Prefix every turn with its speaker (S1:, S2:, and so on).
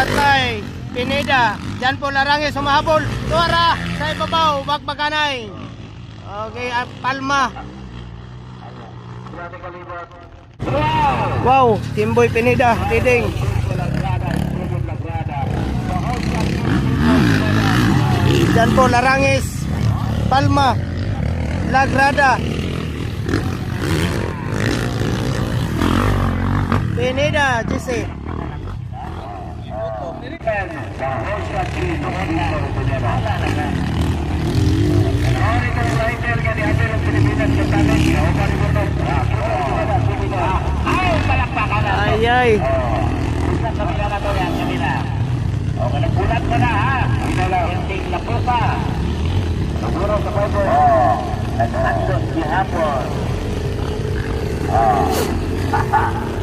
S1: Shout kay Pineda. Diyan po Larangis sumahabol. Tuwara sa ibabaw. Bakbakanay. Okay, at Palma. Wow, Timboy Pineda. Tiding. Diyan po Larangis. Palma. Lagrada. Pineda, Jesse.
S2: Ay
S1: ay.
S2: Okay, nagbulat ka na ha. Hinting lapusa. Siguro sa Bible. Oo. Nag-handle si hapon. Oo.